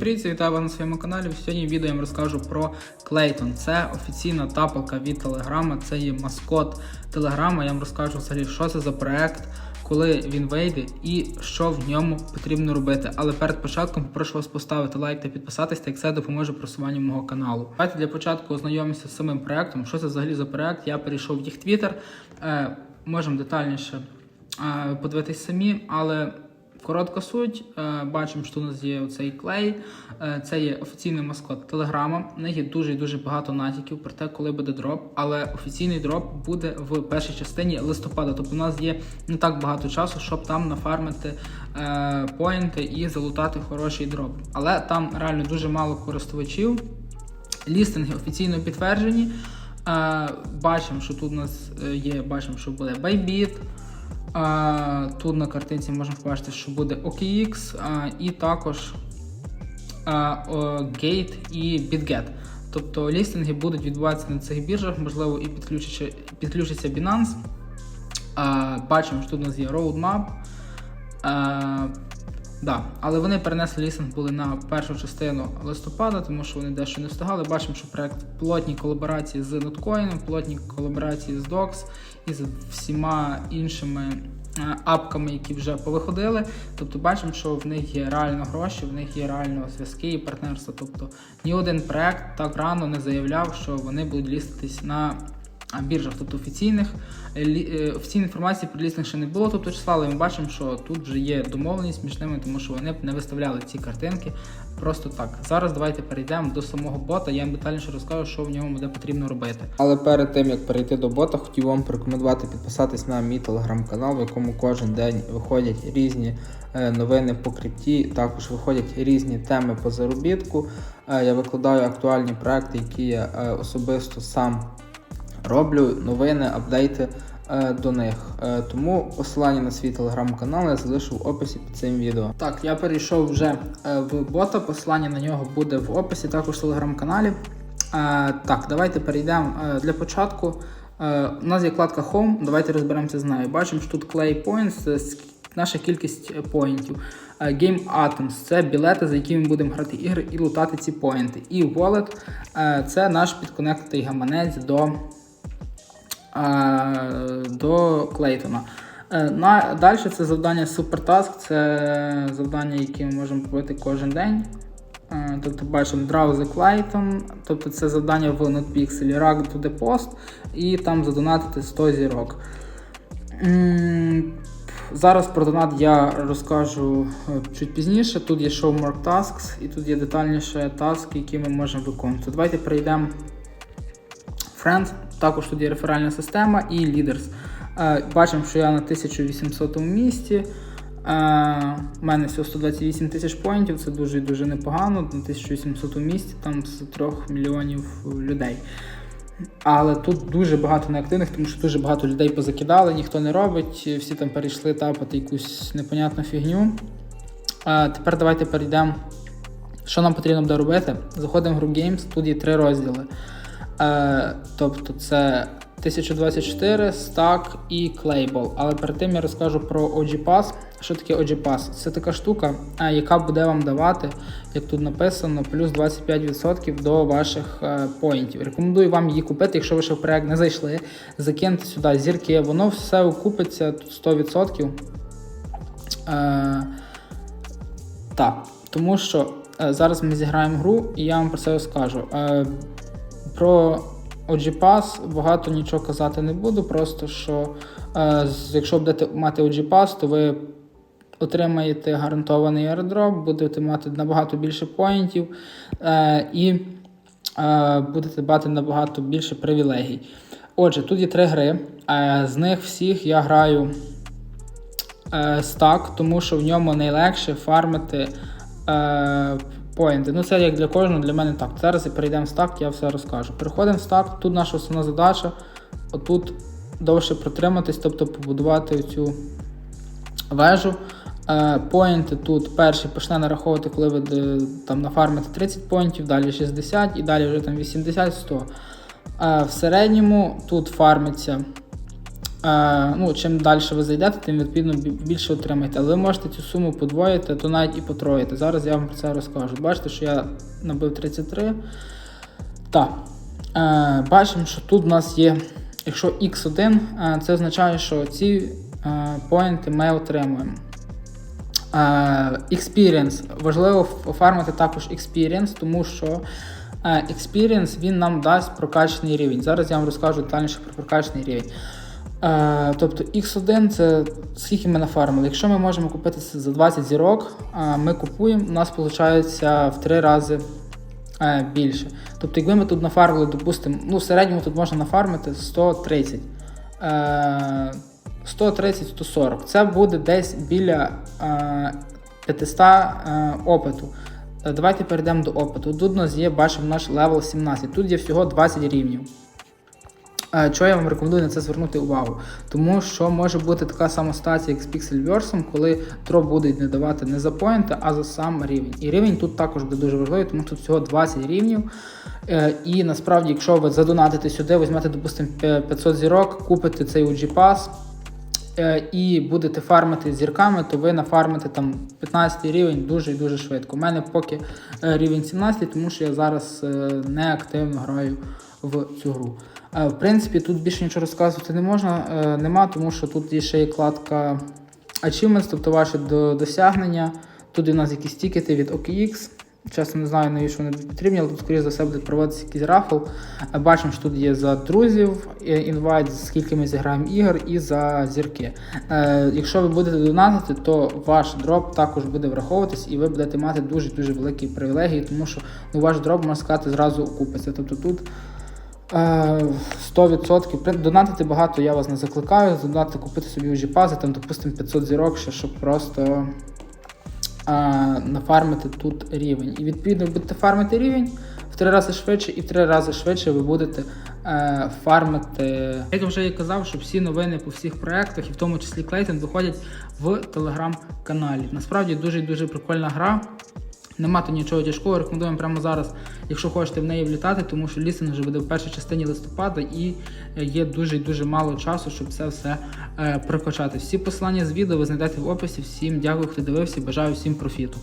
привіт, вітаю вас на своєму каналі. Сьогодні відео я вам розкажу про Клейтон. Це офіційна тапалка від Телеграма, це є маскот Телеграма. Я вам розкажу взагалі, що це за проект, коли він вийде і що в ньому потрібно робити. Але перед початком попрошу вас поставити лайк та підписатись, як це допоможе просуванню мого каналу. Давайте для початку ознайомимося з самим проектом. Що це взагалі за проект? Я перейшов в їх твіттер. Можемо детальніше е, подивитись самі, але. Коротка суть, Е, бачимо, що у нас є цей клей. Е, Це є офіційний маскот Телеграма. В них є дуже і дуже багато натяків про те, коли буде дроп. Але офіційний дроп буде в першій частині листопада. Тобто у нас є не так багато часу, щоб там нафармити е, поінти і залутати хороший дроп. Але там реально дуже мало користувачів. Лістинги офіційно підтверджені. Бачимо, що тут у нас є, бачимо, що буде Bybit. А, тут на картинці можна побачити, що буде OKX, а, і також а, Gate і BitGet. Тобто лістинги будуть відбуватися на цих біржах, можливо, і підключиться, підключиться Binance. А, бачимо, що тут у нас є Roadmap. А, да. Але вони перенесли лістинг були на першу частину листопада, тому що вони дещо не встигали. Бачимо, що проект в плотній колаборації з Notcoin, в плотній колаборації з DOX і з всіма іншими е, апками, які вже повиходили. Тобто бачимо, що в них є реально гроші, в них є реально зв'язки і партнерства. Тобто ні один проект так рано не заявляв, що вони будуть ліститись на біржах, тобто офіційних е, е, офіційної інформації про лістинг ще не було, тобто числа, але ми бачимо, що тут вже є домовленість між ними, тому що вони не виставляли ці картинки просто так. Зараз давайте перейдемо до самого бота. Я вам детальніше розкажу, що в ньому буде потрібно робити. Але перед тим як перейти до бота, хотів вам порекомендувати підписатись на мій телеграм-канал, в якому кожен день виходять різні е, новини по крипті. Також виходять різні теми по заробітку. Я викладаю актуальні проекти, які я особисто сам роблю, новини, апдейти е, до них. Е, Тому посилання на свій телеграм-канал я залишу в описі під цим відео. Так, я перейшов вже е, в бота. Посилання на нього буде в описі, також в телеграм-каналі. Е, так, давайте перейдемо е, для початку. Е, у нас є вкладка Home. Давайте розберемося з нею. Бачимо, що тут Clay Points, наша кількість е, поінтів. Е, Game Atoms це білети, за які ми будемо грати ігри і лутати ці поінти. І Wallet е, це наш підконектний гаманець до до Клейтона. Е, далі це завдання SuperTask, це завдання, які ми можемо робити кожен день. Е, Тобто бачимо Draw the Clayton, тобто це завдання в NotPixel, Rag to the Post, і там задонатити 100 зірок. Зараз про донат я розкажу е, чуть пізніше. Тут є Show More Tasks, і тут є детальніше таски, які ми можемо виконувати. Давайте перейдемо Friends, також тут є реферальна система і Leaders. Е, Бачимо, що я на 1800 місці. Е, У мене всього 128 тисяч поінтів, це дуже дуже непогано. На 1800 місці там з 3 мільйонів людей. Але тут дуже багато неактивних, тому що дуже багато людей позакидали, ніхто не робить, всі там перейшли тапати якусь непонятну фігню. А тепер давайте перейдемо. Що нам потрібно буде робити? Заходимо в гру Games, тут є три розділи. Е, тобто це 1024, Stack і Clayball. Але перед тим я розкажу про OG. Що таке OG? Це така штука, е, яка буде вам давати, як тут написано, плюс 25% до ваших е, поінтів. Рекомендую вам її купити, якщо ви ще в проект не зайшли. Закиньте сюди зірки, воно все окупиться тут 100%. Е, так, тому що е, зараз ми зіграємо гру, і я вам про це розкажу. Про OG Pass багато нічого казати не буду, просто що е, якщо будете мати OG Pass, то ви отримаєте гарантований airdrop, будете мати набагато більше поінтів е, і е, будете мати набагато більше привілегій. Отже, тут є три гри. Е, з них всіх я граю е, стак, тому що в ньому найлегше фармити е, поінти. Ну, це як для кожного, для мене так. Зараз і перейдемо в стак, я все розкажу. Переходимо в стак, тут наша основна задача. Отут довше протриматись, тобто побудувати цю вежу. Е, Поінти тут перший почне нараховувати, коли ви е, там нафармите 30 поінтів, далі 60 і далі вже там 80-100. Е, В середньому тут фармиться ну, чим далі ви зайдете, тим відповідно більше отримаєте. Але ви можете цю суму подвоїти, то навіть і потроїти. Зараз я вам про це розкажу. Бачите, що я набив 33. Так. Е, бачимо, що тут в нас є, якщо X1, е, це означає, що ці е, поінти ми отримуємо. Е, Experience. Важливо оформити також Experience, тому що е, Experience він нам дасть прокачаний рівень. Зараз я вам розкажу детальніше про прокачаний рівень. Е, тобто X1 це скільки ми нафармили. Якщо ми можемо купити це за 20 зірок, е, ми купуємо, у нас виходить в 3 рази е, більше. Тобто, якби ми тут нафармили, допустимо, ну в середньому тут можна нафармити 130. Е, 130-140. Це буде десь біля е, 500 е, опиту. Е, Давайте перейдемо до опиту. Тут у нас є, бачимо, наш левел 17. Тут є всього 20 рівнів. Чого я вам рекомендую на це звернути увагу? Тому що може бути така сама ситуація, як з Pixelverse, коли дроп будуть не давати не за поінти, а за сам рівень. І рівень тут також буде дуже важливий, тому тут всього 20 рівнів. Е, І насправді, якщо ви задонатите сюди, візьмете, допустимо, 500 зірок, купите цей UG Pass, і будете фармити зірками, то ви нафармите там 15 рівень дуже і дуже швидко. У мене поки е, рівень 17, тому що я зараз е, не активно граю в цю гру. Е, В принципі, тут більше нічого розказувати не можна, е, нема, тому що тут є ще є кладка Achievements, тобто ваші досягнення. Тут у нас якісь тікети від OKX. Чесно не знаю, навіщо вони потрібні, але тут, скоріше за все, буде проводитися якийсь рафл. Е, Бачимо, що тут є за друзів, е, інвайт, скільки ми зіграємо ігор, і за зірки. Е, якщо ви будете донатити, то ваш дроп також буде враховуватись, і ви будете мати дуже-дуже великі привілегії, тому що ну, ваш дроп, можна сказати, зразу окупиться. Тобто тут е, 100%. Донатити багато я вас не закликаю. Донатити купити собі UG пази, там, допустимо, 500 зірок, щоб просто нафармити тут рівень. І відповідно ви будете фармити рівень в три рази швидше, і в три рази швидше ви будете е, фармити. Як я вже і казав, що всі новини по всіх проектах, і в тому числі Клейтон, виходять в телеграм-каналі. Насправді дуже дуже прикольна гра. Нема тут нічого тяжкого, рекомендуємо прямо зараз, якщо хочете в неї влітати, тому що лістинг вже буде в першій частині листопада і е, є дуже дуже мало часу, щоб це все е, прокачати. Всі посилання з відео ви знайдете в описі. Всім дякую, хто дивився, бажаю всім профіту.